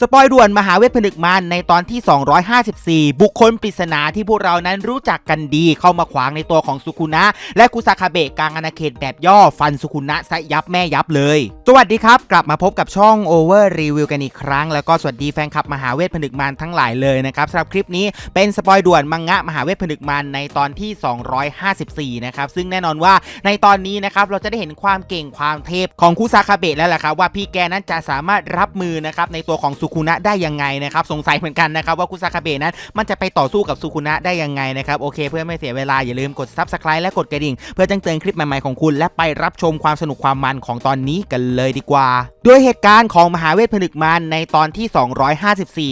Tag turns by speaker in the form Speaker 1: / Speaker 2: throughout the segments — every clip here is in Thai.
Speaker 1: สปอยด่วนมหาเวทผนึกมารในตอนที่ 254 บุคคลปริศนาที่พวกเรานั้นรู้จักกันดีเข้ามาขวางในตัวของสุคุนะ และคุซาคาเบะกลางอาณาเขตแบบย่อฟันสุคุนะซะยับแม่ยับเลย สวัสดีครับ กลับมาพบกับช่อง Over Review กันอีกครั้ง แล้วก็สวัสดีแฟนคลับมหาเวทผนึกมารทั้งหลายเลยนะครับสำหรับคลิปนี้เป็นสปอยด่วนมังงะมหาเวทผนึกมารในตอนที่ 254 นะครับซึ่งแน่นอนว่าในตอนนี้นะครับเราจะได้เห็นความเก่งความเทพของคุซาคาเบะแล้วแหละครับว่าพี่แกนั้นจะสามารถรับมือนะครับในตัวของสุคุนะได้ยังไงนะครับสงสัยเหมือนกันนะครับว่าคุซาคาเบะนั้นมันจะไปต่อสู้กับสุคุนะได้ยังไงนะครับโอเค เพื่อไม่เสียเวลาอย่าลืมกด subscribe และกดกระดิ่ง เพื่อแจ้งเตือนคลิปใหม่ๆของคุณ และไปรับชมความสนุกความมันของตอนนี้กันเลยดีกว่า ด้วยเหตุการณ์ของมหาเวทผนึกมารในตอนที่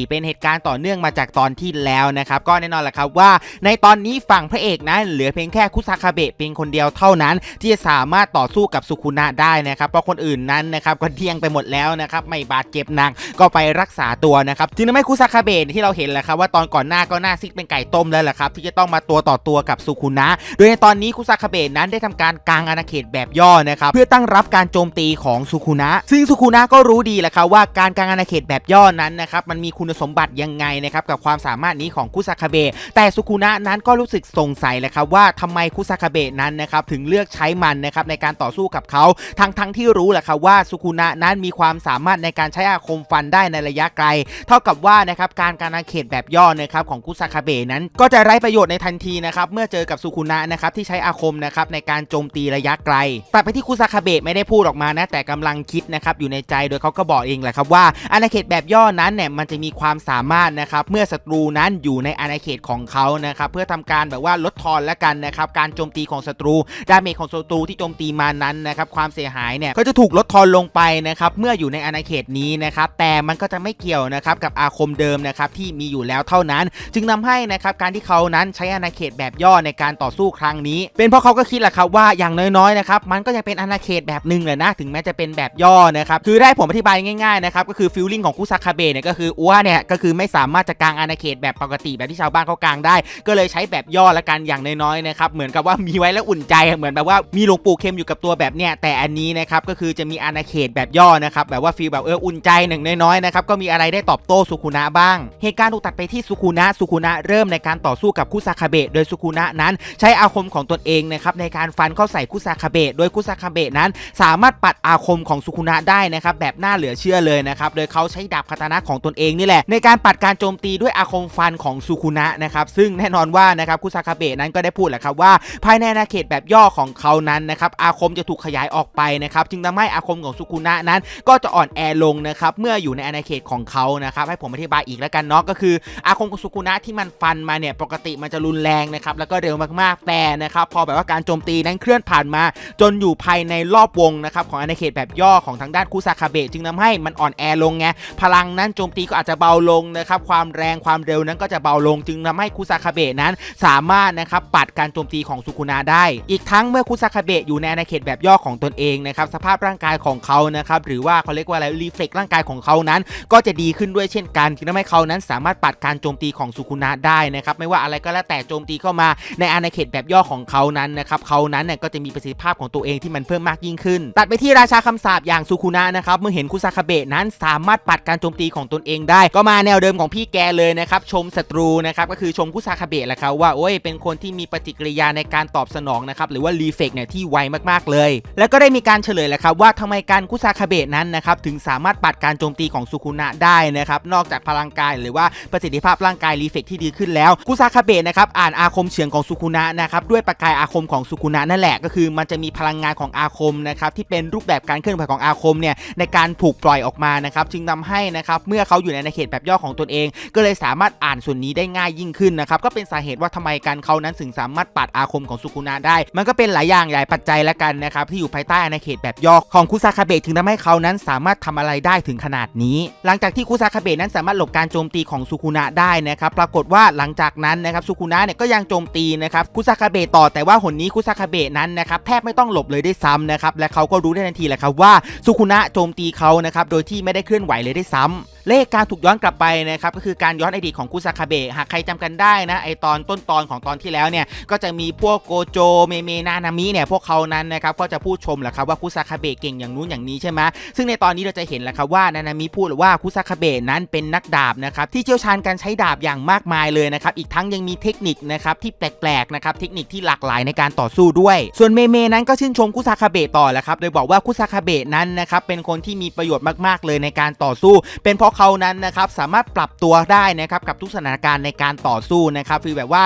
Speaker 1: 254 เป็นเหตุการณ์ต่อเนื่องมาจากตอนที่แล้วนะครับก็แน่นอนแหละครับว่า ในตอนนี้ฝั่งพระเอกนั้นเหลือเพียงแค่คุซาคาเบะเพียงคนเดียวเท่านั้น ที่จะสามารถต่อสู้กับสุคุนะได้นะครับเพราะคนอื่นนั้นนะครับก็เที่ยงไปหมดแล้วนะครับไม่บาดเจ็บหนักก็ไปรักษาตัวนะครับจึงทำให้คุซาคาเบะที่เราเห็นแหละครับว่าตอนก่อนหน้าก็หน้าซิกเป็นไก่ต้มแล้วแหละครับที่จะต้องมาตัวต่อตัวกับสุคุนะ โดยในตอนนี้คุซาคาเบะนั้นได้ทำการกางอาณาเขตแบบย่อนะครับเพื่อตั้งรับการโจมตีของสุคุนะ ซึ่งสุคุนะก็รู้ดีแหละครับว่าการกางอาณาเขตแบบย่อนั้นนะครับมันมีคุณสมบัติยังไงนะครับกับความสามารถนี้ของคุซาคาเบะแต่สุคุนะนั้นก็รู้สึกสงสัยแหละครับว่าทำไมคุซาคาเบะนั้นนะครับถึงเลือกใช้มันนะครับในการต่อสู้กับเขาทั้งทั้งที่รู้แหละครับว่าสุคุนะนั้นมีความสามารถในการใช้อาคมฟันได้ในระยะไกล เท่ากับว่านะครับการกางอาณาเขตแบบย่อนะครับของคุซาคาเบะนั้น ก็จะไร้ประโยชน์ในทันทีนะครับเมื่อเจอกับสุคุนะนะครับที่ใช้อาคมนะครับในการโจมตีระยะไกล แต่ไปที่คุซาคาเบะไม่ได้พูดออกมานะแต่กำลังคิดนะครับอยู่ในใจโดยเขาก็บอกเองแหละครับว่าอาณาเขตแบบย่อนั้นเนี่ยมันจะมีความสามารถนะครับเมื่อศัตรูนั้นอยู่ในอาณาเขตของเขานะครับเพื่อทำการแบบว่าลดทอนและกันนะครับการโจมตีของศัตรูดาเมจของศัตรูที่โจมตีมานั้นนะครับความเสียหายเนี่ยก็จะถูกลดทอนลงไปนะครับเมื่ออยู่ในอาณาเขตนี้นะครับแต่มันก็จะไม่เกี่ยวนะครับกับอาคมเดิมนะครับที่มีอยู่แล้วเท่านั้น จึงนำให้นะครับการที่เขานั้นใช้อาณาเขตแบบย่อในการต่อสู้ครั้งนี้ เป็นเพราะเขาก็คิดแหละครับว่าอย่างน้อยๆนะครับมันก็ยังเป็นอาณาเขตแบบหนึ่งแหละนะถึงแม้จะเป็นแบบย่อนะครับคือได้ผมอธิบายง่ายๆนะครับก็คือฟิลลิ่งของคุซาคาเบะเนี่ยก็คืออ้วเนี่ยก็คือไม่สามารถจะกางอาณาเขตแบบปกติแบบที่ชาวบ้านเขากางได้ ก็เลยใช้แบบย่อละกันอย่างน้อยๆนะครับเหมือนกับว่ามีไว้แล้วอุ่นใจเหมือนแบบว่ามีหลวงปู่เข็มอยู่กับตัวแบบเนี้ยแต่อันนี้นะครับก็คือจะมีอาณาเขตแบบย่อนะครับแบบว่าฟีลแบบเอออุ่นใจหนึ่งน้อยๆนะครับก็มีอะไรได้ตอบโต้สุคุนะบ้าง เหตุการณ์ถูกตัดไปที่สุคุนะสุคุนะเริ่มในการต่อสู้กับคุซาคาเบะโดยสุคุนะนั้น ใช้อาคมของตนเองนะครับในการฟันเข้าใส่คุซาคาเบะโดยคุซาคาเบะนั้น สามารถปัดอาคมของสุคุนะได้นะครับแบบน่าเหลือเชื่อเลยนะครับโดยเขาใช้ดาบคาตานะของตนเองนี่แหละ ในการปัดการโจมตีด้วยอาคมฟันของสุคุนะนะครับซึ่งแน่นอนว่านะครับคุซาคาเบะนั้นก็ได้พูดแหละครับว่า ภายในอาณาเขตแบบย่อของเขานั้นนะครับอาคมจะถูกขยายออกไปนะครับจึงทำให้อาคมของสุคุนะนั้น ก็จะอ่อนแอลงนะครับเมื่ออยู่ในอาณาเขตของเขานะครับให้ผมอธิบายอีกแล้วกันเนาะก็คืออาคมของสุคุนะที่มันฟันมาเนี่ยปกติมันจะรุนแรงนะครับแล้วก็เร็วมากๆแต่นะครับพอแบบว่าการโจมตีนั้นเคลื่อนผ่านมา จนอยู่ภายในรอบวงนะครับของอาณาเขตแบบย่อของทางด้านคุซาคาเบะจึงทำให้มันอ่อนแอลงไงพลังนั้นโจมตีก็อาจจะเบาลงนะครับความแรงความเร็วนั้นก็จะเบาลง จึงทำให้คุซาคาเบะนั้น สามารถนะครับปัดการโจมตีของสุคุนะได้ อีกทั้งเมื่อคุซาคาเบะอยู่ในอาณาเขตแบบย่อของตนเองนะครับสภาพร่างกายของเขานะครับหรือว่าเขาเรียกว่าอะไรรีเฟล็กร่างกายของเขานั้นก็จะดีขึ้นด้วยเช่นกันจึงทำให้เขานั้นสามารถปัดการโจมตีของสุคุนะได้นะครับไม่ว่าอะไรก็แล้วแต่โจมตีเข้ามาในอาณาเขตแบบย่อของเขานั้นนะครับเขานั้นเนี่ยก็จะมีประสิทธิภาพของตัวเองที่มันเพิ่มมากยิ่งขึ้น ตัดไปที่ราชาคำสาปอย่างสุคุนะนะครับเมื่อเห็นคุซาคาเบะนั้นสามารถปัดการโจมตีของตนเองได้ ก็มาแนวเดิมของพี่แกเลยนะครับชมศัตรูนะครับก็คือชมคุซาคาเบะแหละครับว่าโอ้ยเป็นคนที่มีปฏิกิริยาในการตอบสนองนะครับหรือว่ารีเฟกเนี่ยที่ไวมากๆเลย แล้วก็ได้มีการเฉลยแหละครับว่าทำไมการคุซาคาเบะนั้นนะครับถึงสามารถปัดการโจมตีของสุคุนะได้นะครับ นอกจากพลังกายหรือว่าประสิทธิภาพร่างกายรีเฟกที่ดีขึ้นแล้วคุซาคาเบะนะครับอ่านอาคมเฉียงของสุคุนะนะครับด้วยประกายอาคมของสุคุนะนั่นแหละก็คือมันจะมีพลังงานของอาคมนะครับที่เป็นรูปแบบการเคลื่อนไหวของอาคมเนี่ยในการถูกปล่อยออกมานะครับจึงทาให้นะครับเมื่อเขาอยู่ในอาณาเขตแบบย่อของตนเอง ก็เลยสามารถอ่านส่วนนี้ได้ง่ายยิ่งขึ้นนะครับก็เป็นสาเหตุว่าทำไมการเขานั้นถึงสามารถปัดอาคมของสุคุนะได้ มันก็เป็นหลายอย่างหลายปัจจัยละกันนะครับที่อยู่ภายใต้อาณาเขตแบบย่อของคุซาคาเบะถึงทำให้เขานั้นสามารถทำอะไรได้ถึงขนาดนี้หลังจากที่คุซาคาเบะนั้นสามารถหลบการโจมตีของสุคุนะได้นะครับปรากฏว่าหลังจากนั้นนะครับสุคุนะเนี่ยก็ยังโจมตีนะครับคุซาคาเบะต่อแต่ว่าหนนี้คุซาคาเบะนั้นนะครับแทบไม่ต้องหลบเลยได้ซ้ำนะครับและเขาก็รู้ได้ทันทีแหละครับว่าสุคุนะโจมตีเขานะครับโดยที่ไม่ได้เคลื่อนไหวเลยได้ซ้ำ เลขการถูกย้อนกลับไปนะครับก็คือการย้อนอดีตของคุซาคาเบะหากใครจำกันได้นะไอตอนต้นตอนของตอนที่แล้วเนี่ยก็จะมีพวกโกโจเมเมนานามิเนี่ยพวกเขานั้นนะครับก็จะพูดชมแหละครับว่าคุซาคาเบะเก่งอย่างนู้นอย่างนี้ใช่ไหมซึ่งในตอนนี้เราจะเห็นแหละครับว่านานามิพูดว่าคุซาคาเบะนั้นเป็นนักดาบนะครับที่เชี่ยวชาญการใช้ดาบอย่างมากมายเลยนะครับอีกทั้งยังมีเทคนิคนะครับที่แปลกๆนะครับเทคนิคที่หลากหลายในการต่อสู้ด้วย ส่วนเมเมนั้นก็ชื่นชมคุซาคาเบะต่อแหละครับโดยบอกว่าคุซาคาเบะนั้นนะครับเป็นคนที่มีประโยชน์มากๆเลยในการต่อสู้ เป็นเพราะเขานั้นนะครับสามารถปรับตัวได้นะครับกับทุกสถานการณ์ในการต่อสู้นะครับคือแบบว่า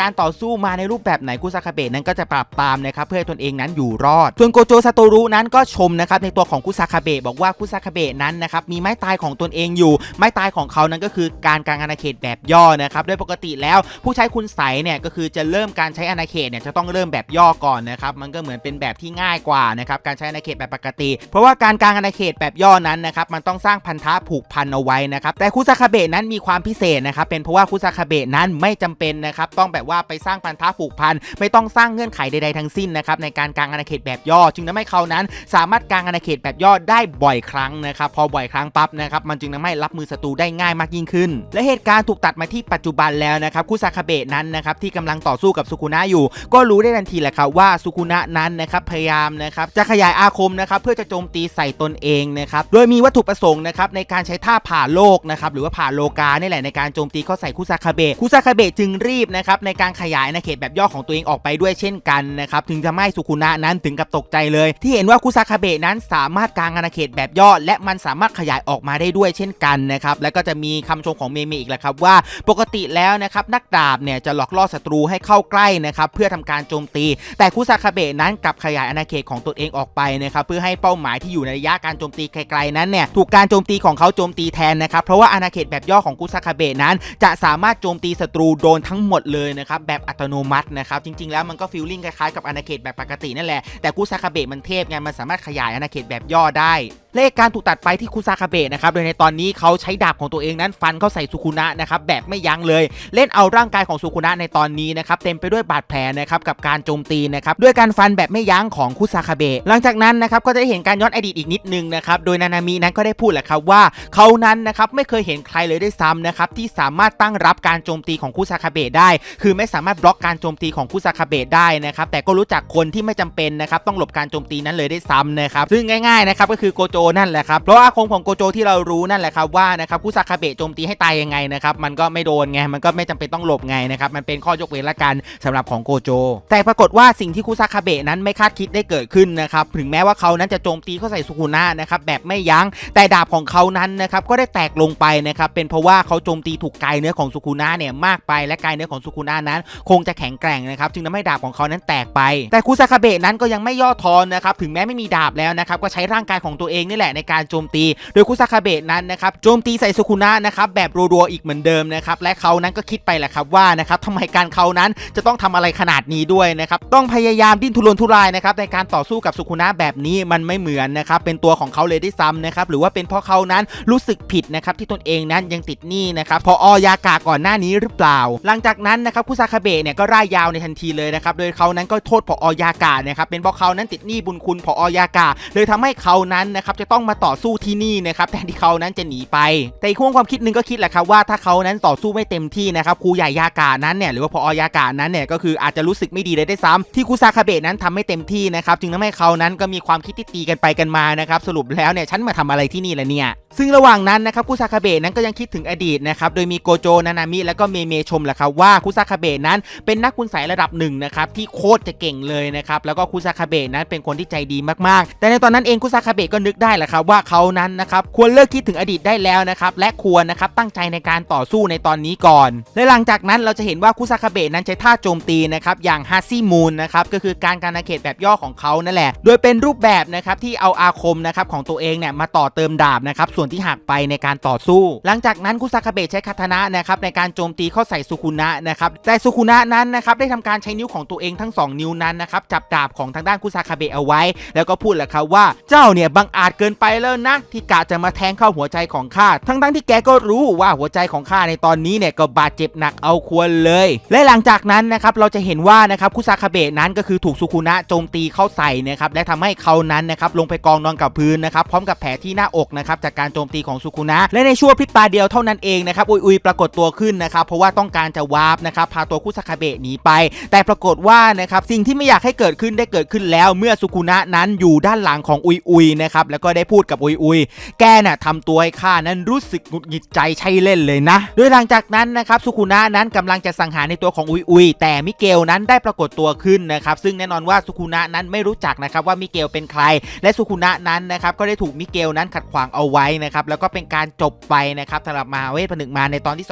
Speaker 1: การต่อสู้มาในรูปแบบไหนคุซาคาเบะนั้นก็จะปรับตามนะครับเพื่อตนเองนั้นอยู่รอด ส่วนโกโจซาโตรุนั้นก็ชมนะครับในตัวของคุซาคาเบะบอกว่าคุซาคาเบะนั้นนะครับมีไม้ตายของตนเองอยู่ ไม้ตายของเขานั้นก็คือการกางอาณาเขตแบบย่อนะครับโดยปกติแล้วผู้ใช้คุณใสเนี่ยก็คือจะเริ่มการใช้อาณาเขตเนี่ยจะต้องเริ่มแบบย่อก่อนนะครับมันก็เหมือนเป็นแบบที่ง่ายกว่านะครับการใช้อาณาเขตแบบปกติ เพราะว่าการกางอาณาเขตแบบย่อนั้นนะครับมันต้องสร้างพันธะผูกพันเอาไว้นะครับแต่คุซาคาเบะนั้นมีความพิเศษนะครับเป็นเพราะว่าคุซาคาเบะนั้นไม่จำเป็นนะครับต้องแบบว่าไปสร้างพันธะผูกพันไม่ต้องสร้างเงื่อนไขใดๆทั้งสิ้นนะครับในการกางอาณาเขตแบบย่อ จึงทำให้เขานั้น สามารถกางอาณาเขตแบบย่อได้บ่อยครั้งนะครับพอบ่อยครั้งปั๊บนะครับมันจึงทำให้รับมือศัตรูได้ง่ายมากยิ่งขึ้น และเหตุการณ์ถูกตัดมาที่ปัจจุบันแล้วนะครับคุซาคาเบะนั้นนะครับที่กำลังต่อสู้กับสุคุนะอยู่ ก็รู้ได้ทันทีแหละครับว่าสุคุนะนั้นนะครับพยายามนะครับจะขยายอาคมนะครับเพื่อจะโจมตีใส่ตนเองนะครับโดยมีวัตถุประสงค์นะครับในการใช้ท่าาผ่าโลกนะครับหรือว่าผ่าโลกานี่แหละในการโจมตีเข้าใส่คุซาคาเบะคุซาคาเบะจึงรีบนะครับในการขยายอาณาเขตแบบย่อของตัวเองออกไปด้วยเช่นกันนะครับถึงจะไม่สุคุนะนั้นถึงกับตกใจเลย ที่เห็นว่าคุซาคาเบะนั้นสามารถกางอาณาเขตแบบย่อ และมันสามารถขยายออกมาได้ด้วยเช่นกันนะครับแล้วก็จะมีคำชมของเมเมอีกแหละครับว่าปกติแล้วนะครับนักดาบเนี่ยจะหลอกล่อศัตรูให้เข้าใกล้นะครับเพื่อทำการโจมตี แต่คุซาคาเบะนั้นกลับขยายอาณาเขตของตัวเองออกไปนะครับเพื่อให้เป้าหมายที่อยู่ในระยะการโจมตีไกลๆนั้นเนี่ยถูกการโจมตีของเขาโจมตีแทนนะครับ เพราะว่าอาณาเขตแบบย่อของกุซากาเบะนั้น จะสามารถโจมตีศัตรูโดนทั้งหมดเลยนะครับแบบอัตโนมัตินะครับ จริง ๆ แล้วมันก็ฟิลลิ่งคล้ายๆกับอาณาเขตแบบปกตินั่นแหละแต่กุซากาเบะมันเทพไงมันสามารถขยายอาณาเขตแบบย่อได้เลขการถูกตัดไปที่คุซาคาเบะนะครับโดยในตอนนี้เขาใช้ดาบของตัวเองนั้นฟันเข้าใส่สุคุนะนะครับแบบไม่ยั้งเลย เล่นเอาร่างกายของสุคุนะในตอนนี้นะครับเต็มไปด้วยบาดแผลนะครับกับการโจมตีนะครับด้วยการฟันแบบไม่ยั้งของคุซาคาเบะหลังจากนั้นนะครับก็จะได้เห็นการย้อนอดีตอีกนิดนึงนะครับโดยนานามินั้นก็ได้พูดแหละครับว่าเขานั้นนะครับไม่เคยเห็นใครเลยด้วยซ้ำนะครับที่สามารถตั้งรับการโจมตีของคุซาคาเบะได้ คือไม่สามารถบล็อกการโจมตีของคุซาคาเบะได้นะครับแต่ก็รู้จักคนที่ไม่จำเป็นนะครับต้องหลบการโจมตีนั้นเลยได้ซ้ำนะครับซึ่งง่ายๆนะครับก็คือโกโจนั่นแหละครับเพราะอาคมของโกโจที่เรารู้นั่นแหละครับว่านะครับคุซาคาเบะโจมตีให้ตายยังไงนะครับมันก็ไม่โดนไงมันก็ไม่จำเป็นต้องหลบไงนะครับมันเป็นข้อยกเว้นละกันสำหรับของโกโจ แต่ปรากฏว่าสิ่งที่คุซาคาเบะนั้นไม่คาดคิดได้เกิดขึ้นนะครับถึงแม้ว่าเขานั้นจะโจมตีเข้าใส่สุคุนะนะครับแบบไม่ยั้งแต่ดาบของเขานั้นนะครับก็ได้แตกลงไปนะครับเป็นเพราะว่าเขาโจมตีถูกกายเนื้อของสุคุนะเนี่ยมากไปและกายเนื้อของสุคุนะนั้น คงจะแข็งแกร่งนะครับจึงทำให้ดาบของเขานั้นแตกไป แต่คุซาคาเบะนั้นก็ยังไม่ย่อท้อนะครับถึงแม้ไม่มีดาบแล้วนะครับก็ใช้ร่างกายของตัวเองนี่แหละในการโจมตี โดยคุซาคาเบะนั้นนะครับโจมตีใส่สุคุนะนะครับแบบรัวๆอีกเหมือนเดิมนะครับและเขานั้นก็คิดไปแหละครับว่านะครับทำไมการเขานั้นจะต้องทำอะไรขนาดนี้ด้วยนะครับต้องพยายามดิ้นทุรนทุรายนะครับในการต่อสู้กับสุคุนะแบบนี้มันไม่เหมือนนะครับเป็นตัวของเขาเลยด้ซ้ำนะครับหรือว่าเป็นเพราะเขานั้นรู้สึกผิดนะครับที่ตนเองนั้นยังติดหนี้นะครับพออยากาก่อนหน้านี้หรือเปล่า หลังจากนั้นนะครับคุซาคาเบะเนี่ยก็ร่ายยาวในทันทีเลยนะครับโดยเขานั้นก็โทษพออยากานะครับเป็นเพราะเขานั้นติดหนี้บุญคุณพออยากาเลยทำให้เขานั้นนะครับจะต้องมาต่อสู้ที่นี่นะครับแทนที่เขานั้นจะหนีไป แต่อีกห่วงความคิดหนึ่งก็คิดแหละครับว่าถ้าเขานั้นต่อสู้ไม่เต็มที่นะครับครูใหญ่ยากานั้นเนี่ยหรือว่าพออยากานั้นเนี่ยก็คืออาจจะรู้สึกไม่ดีเลยได้ซ้ำที่คุซาคาเบะนั้นทำไม่เต็มที่นะครับจึงทำให้เขานั้นก็มีความคิดที่ตีกันไปกันมานะครับสรุปแล้วเนี่ยฉันมาทำอะไรที่นี่ละเนี่ยซึ่งระหว่างนั้นนะครับคุซาคาเบะนั้นก็ยังคิดถึงอดีตนะครับโดยมีโกโจนานามิและก็เมเมชมแหละครับว่าคุซาคาเบะนั้นเป็นนักคุณใสยระดับหนึ่งนะครับที่โคตรจะเก่งเลยนะครับแล้วก็คุซาคาเบะนั้นเป็นคนที่ใจดีมากๆ แต่ในตอนนั้นเองคุซาคาเบะก็นึกได้แหละครับว่าเขานั้นนะครับควรเลิกคิดถึงอดีตได้แล้วนะครับและควรนะครับตั้งใจในการต่อสู้ในตอนนี้ก่อน และหลังจากนั้นเราจะเห็นว่าคุซาคาเบะนั้นใช้ท่าโจมตีนะครับอย่างฮาซี่มูนนะครับก็คือการการอาเขตแบบย่อของเขานั่นแหละ โดยเป็นรูปแบบนะครับที่เอาอาคมนะครับของตัวเองเนี่ยมาต่อเติมดาบนะครับส่วนที่หักไปในการต่อสู้ หลังจากนั้นคุซาคาเบะใช้คาตานะนะครับในการโจมตีเข้าใส่สุคุนะนะครับแต่สุคุนะนั้นนะครับได้ทำการใช้นิ้วของตัวเองทั้งสองนิ้วนั้นนะครับจับดาบของทางด้านคุซาคาเบะเอาไว้ แล้วก็พูดแหละครับว่าเจ้าเนี่ยบังอาจเกินไปแล้วนะ ที่กะจะมาแทงเข้าหัวใจของข้าทั้งทั้งๆที่แกก็รู้ว่าหัวใจของข้าในตอนนี้เนี่ยก็บาดเจ็บหนักเอาควรเลย และหลังจากนั้นนะครับเราจะเห็นว่านะครับคุซาคาเบะนั้นก็คือถูกสุคุนะโจมตีเข้าใส่นะครับและทำให้เขานั้นนะครับลงไปกองนอนกับพื้นนะครับพร้อมกับแผลที่หน้าอกนะครับจากการโจมตีของสุคุนะและในช่วงพริบตาเดียวเท่านั้นเองนะครับอุยอุยปรากฏตัวขึ้นนะครับเพราะว่าต้องการจะวาร์ปนะครับพาตัวคุซาคาเบะหนีไป แต่ปรากฏว่านะครับสิ่งที่ไม่อยากให้เกิดขึ้นได้เกิดขึ้นแล้ว เมื่อสุคุนะนั้นอยู่ด้านหลังของอุยอุยนะครับแล้วก็ได้พูดกับอุยอุยแกน่ะทำตัวให้ข้านั้นรู้สึกหงุดหงิดใจใช่เล่นเลยนะ โดยหลังจากนั้นนะครับสุคุนะนั้นกำลังจะสังหารในตัวของอุยอุยแต่มิเกลนั้นได้ปรากฏตัวขึ้นนะครับซึ่งแน่นอนว่าสุคุนะนั้นไม่รู้จักนะครับว่ามิเกลเป็นใคร และสุคุนะนั้นนะครับก็ได้ถูกมิเกลนั้นขัดขวางเอาไว้นะครับแล้วก็เป็นการจบไปนะครับสำหรับมหาเวทผนึกมารในตอนที่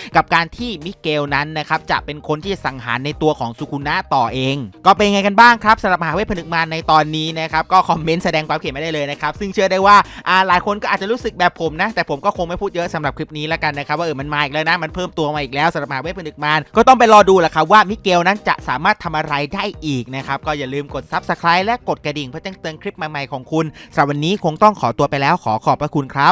Speaker 1: 254 กับการที่มิเกลนั้นนะครับจะเป็นคนที่จะสังหารในตัวของสุคุนะต่อเอง ก็เป็นไงกันบ้างครับสำหรับมหาเวทผนึกมาในตอนนี้นะครับก็คอมเมนต์แสดงความเห็นมาได้เลยนะครับซึ่งเชื่อได้ว่าอ่าหลายคนก็อาจจะรู้สึกแบบผมนะ แต่ผมก็คงไม่พูดเยอะสำหรับคลิปนี้แล้วกันนะครับว่าเออมันมาอีกแล้วนะมันเพิ่มตัวมาอีกแล้วสำหรับมหาเวทผนึกมารก็ต้องไปรอดูแหละครับว่ามิเกลนั้นจะสามารถทำอะไรได้อีกนะครับก็อย่าลืมกดซับสไครต์และกดกระดิ่งเพื่อแจ้งเตือนคลิปใหม่ๆของคุณสำหรับวันนี้คงต้องขอตัวไปแล้วขอขอบพระคุณครับ